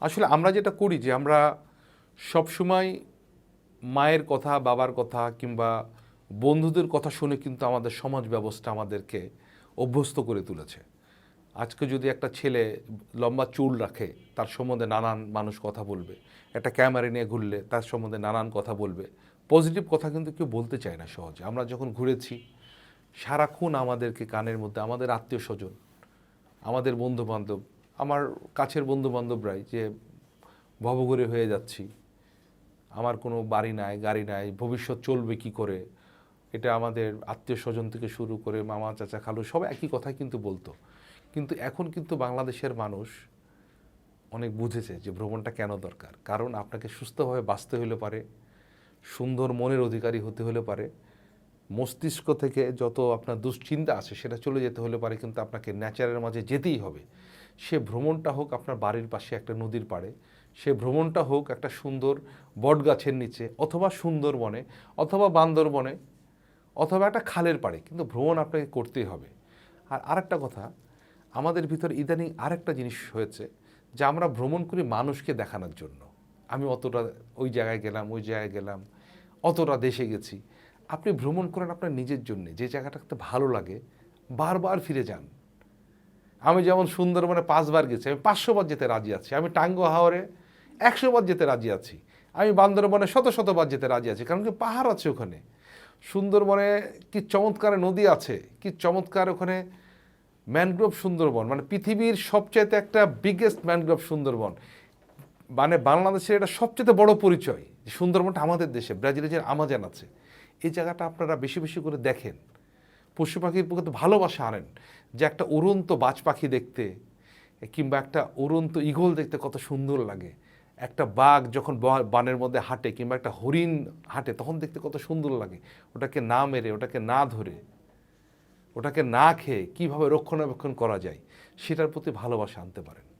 আসলে আমরা যেটা করি যে আমরা সবসময় মায়ের কথা, বাবার কথা কিংবা বন্ধুদের কথা শুনে কিন্তু আমাদের সমাজ ব্যবস্থা আমাদেরকে অভ্যস্ত করে তুলেছে। আজকে যদি একটা ছেলে লম্বা চুল রাখে, তার সম্বন্ধে নানান মানুষ কথা বলবে, একটা ক্যামেরা নিয়ে ঘুরলে তার সম্বন্ধে নানান কথা বলবে। পজিটিভ কথা কিন্তু কেউ বলতে চায় না সহজে। আমরা যখন ঘুরেছি, সারাক্ষণ আমাদেরকে কানের মধ্যে, আমাদের আত্মীয় স্বজন, আমাদের বন্ধু বান্ধব আমার কাছের বন্ধু বান্ধবরাই যে ভবঘুরে হয়ে যাচ্ছি, আমার কোনো বাড়ি নাই, গাড়ি নাই, ভবিষ্যৎ চলবে কি করে? এটা আমাদের আত্মীয় স্বজন থেকে শুরু করে মামা, চাচা, খালু সব একই কথাই কিন্তু বলতো। কিন্তু এখন কিন্তু বাংলাদেশের মানুষ অনেক বুঝেছে যে ভ্রমণটা কেন দরকার। কারণ আপনাকে সুস্থভাবে বাঁচতে হলে পারে, সুন্দর মনের অধিকারী হতে হলে পারে, মস্তিষ্ক থেকে যত আপনার দুশ্চিন্তা আছে সেটা চলে যেতে হলে পারে, কিন্তু আপনাকে ন্যাচারের মাঝে যেতেই হবে। সে ভ্রমণটা হোক আপনার বাড়ির পাশে একটা নদীর পাড়ে, সে ভ্রমণটা হোক একটা সুন্দর বটগাছের নিচে অথবা সুন্দরবনে অথবা বান্দরবনে অথবা একটা খালের পাড়ে, কিন্তু ভ্রমণ আপনাকে করতেই হবে। আর আরেকটা কথা, আমাদের ভিতর ইদানিং আরেকটা জিনিস হয়েছে যে আমরা ভ্রমণ করি মানুষকে দেখানোর জন্য। আমি অতটা ওই জায়গায় গেলাম, ওই জায়গায় গেলাম, অতটা দেশে গেছি। আপনি ভ্রমণ করেন আপনার নিজের জন্যে, যে জায়গাটাতে ভালো লাগে, বারবার ফিরে যান। আমি যেমন সুন্দরবনে পাঁচবার গেছি, আমি পাঁচশো বার যেতে রাজি আছি। আমি টাঙ্গো হাওরে একশো বার যেতে রাজি আছি। আমি বান্দরবনে শত শতবার যেতে রাজি আছি, কারণ কি পাহাড় আছে ওখানে। সুন্দরবনে কি চমৎকার নদী আছে, কি চমৎকার ওখানে ম্যানগ্রোভ সুন্দরবন মানে পৃথিবীর সবচাইতে একটা বিগেস্ট ম্যানগ্রোভ সুন্দরবন। মানে বাংলাদেশের এটা সবচেয়ে বড় পরিচয় সুন্দরবনটা আমাদের দেশে, ব্রাজিলের যে আমাজন আছে। এই জায়গাটা আপনারা বেশি বেশি করে দেখেন। পশু পাখির প্রতি ভালোবাসা আনেন যে একটা উড়ন্ত বাজ পাখি দেখতে, কিংবা একটা উড়ন্ত ইগল দেখতে কত সুন্দর লাগে। একটা বাঘ যখন বানের মধ্যে হাঁটে, কিংবা একটা হরিণ হাঁটে, তখন দেখতে কত সুন্দর লাগে। ওটাকে না মেরে, ওটাকে না ধরে, ওটাকে না খেয়ে কীভাবে রক্ষণাবেক্ষণ করা যায়, সেটার প্রতি ভালোবাসা আনতে পারেন।